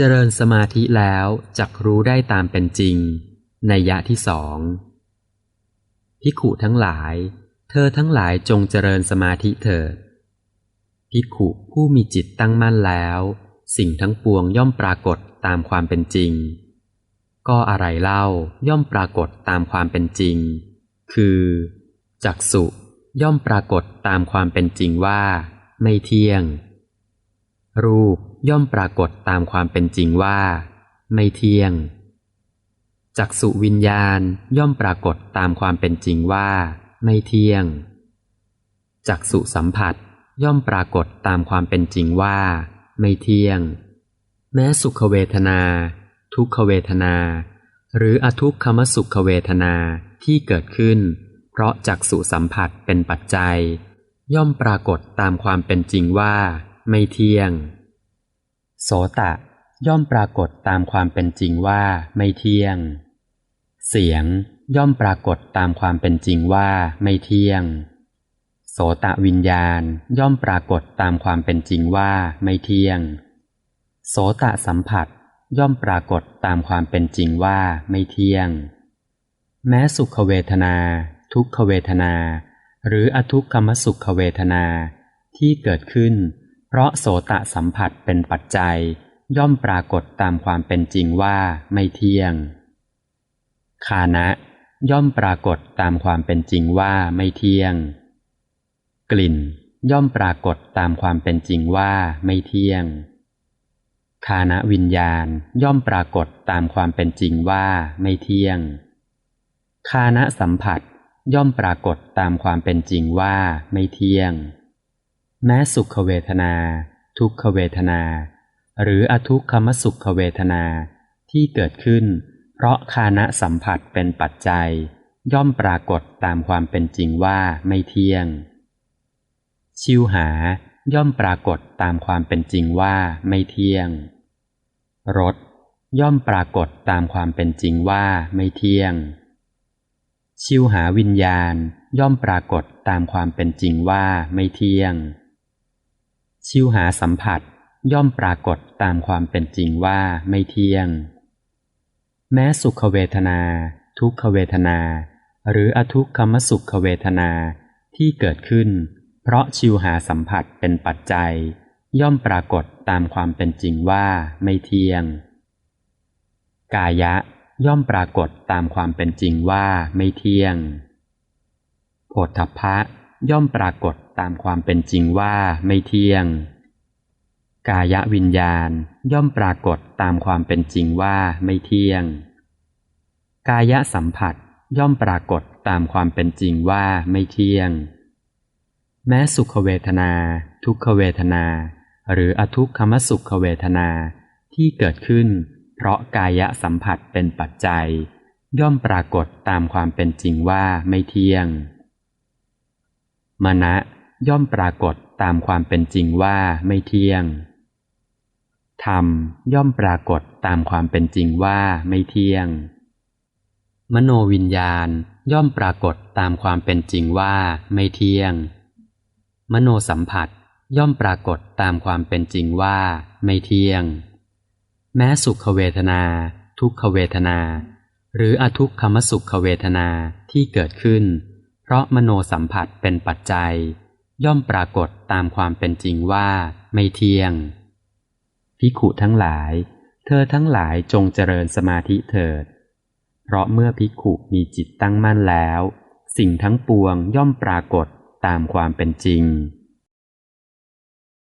เจริญสมาธิแล้วจักรู้ได้ตามเป็นจริง ในยะที่สองพิขุทั้งหลาย เธอทั้งหลายจงเจริญสมาธิเถิดพิขุผู้มีจิตตั้งมั่นแล้ว สิ่งทั้งปวงย่อมปรากฏตามความเป็นจริง ก็อะไรเล่าย่อมปรากฏตามความเป็นจริง คือจักสุย่อมปรากฏตามความเป็นจริงว่า ไม่เที่ยง รูป ย่อมปรากฏตามความเป็นจริงว่า ไม่เที่ยง จักสุวิญญาณย่อมปรากฏตามความเป็นจริงว่า ไม่เที่ยง จักสุสัมผัสย่อมปรากฏตามความเป็นจริงว่า ไม่เที่ยง แม้สุขเวทนา ทุกขเวทนา หรืออทุกขมสุขเวทนาที่เกิดขึ้น เพราะจักสุสัมผัสเป็นปัจจัย ย่อมปรากฏตามความเป็นจริงว่า ไม่เที่ยง โสตะย่อมปรากฏตามความเป็นจริงว่าไม่เที่ยง เสียงย่อมปรากฏตามความเป็นจริงว่าไม่เที่ยง โสตะวิญญาณย่อมปรากฏตามความเป็นจริงว่าไม่เที่ยง โสตะสัมผัสย่อมปรากฏตามความเป็นจริงว่าไม่เที่ยง แม้สุขเวทนา ทุกขเวทนา หรืออทุกขมสุขเวทนาที่เกิดขึ้น เพราะโสตะสัมผัสเป็นปัจจัย ย่อมปรากฏตามความเป็นจริงว่าไม่เที่ยง คานะ ย่อมปรากฏตามความเป็นจริงว่าไม่เที่ยง กลิ่น ย่อมปรากฏตามความเป็นจริงว่าไม่เที่ยง คานะวิญญาณย่อมปรากฏตามความเป็นจริงว่าไม่เที่ยง คานะสัมผัสย่อมปรากฏตามความเป็นจริงว่าไม่เที่ยง แม้สุขเวทนา ทุกขเวทนา หรืออทุกขมสุขเวทนาที่เกิดขึ้น เพราะคานะสัมผัสเป็นปัจจัย ย่อมปรากฏตามความเป็นจริงว่าไม่เที่ยง ชิวหาย่อมปรากฏตามความเป็นจริงว่าไม่เที่ยงรสย่อมปรากฏตามความเป็นจริงว่าไม่เที่ยง ชิวหาวิญญาณย่อมปรากฏตามความเป็นจริงว่าไม่เที่ยง ชิวหาสัมผัสย่อมปรากฏตามความเป็นจริงว่าไม่เที่ยง แม้สุขเวทนา ทุกขเวทนา หรืออทุกขมสุขเวทนาที่เกิดขึ้น เพราะชิวหาสัมผัสเป็นปัจจัย ย่อมปรากฏตามความเป็นจริงว่าไม่เที่ยง กายะย่อมปรากฏตามความเป็นจริงว่าไม่เที่ยง โผฏฐัพพะย่อมปรากฏ ตามความเป็นจริงว่าไม่เที่ยง กายวิญญาณย่อมปรากฏตามความเป็นจริงว่าไม่เที่ยง กายสัมผัสย่อมปรากฏตามความเป็นจริงว่าไม่เที่ยง แม้สุขเวทนา ทุกขเวทนา หรืออทุกขมสุขเวทนาที่เกิดขึ้น เพราะกายสัมผัสเป็นปัจจัย ย่อมปรากฏตามความเป็นจริงว่าไม่เที่ยง มณะ ย่อมปรากฏตามความเป็นจริงว่าไม่เที่ยง ธรรมย่อมปรากฏตามความเป็นจริงว่าไม่เที่ยง มโนวิญญาณย่อมปรากฏตามความเป็นจริงว่าไม่เที่ยง มโนสัมผัสย่อมปรากฏตามความเป็นจริงว่าไม่เที่ยง แม้สุขเวทนา ทุกขเวทนา หรืออทุกขมสุขเวทนาที่เกิดขึ้น เพราะมโนสัมผัสเป็นปัจจัย ย่อมปรากฏตามความเป็นจริงว่าไม่เที่ยงพิขุทั้งหลาย เธอทั้งหลายจงเจริญสมาธิเถิด เพราะเมื่อพิขุมีจิตตั้งมั่นแล้ว สิ่งทั้งปวงย่อมปรากฏตามความเป็นจริง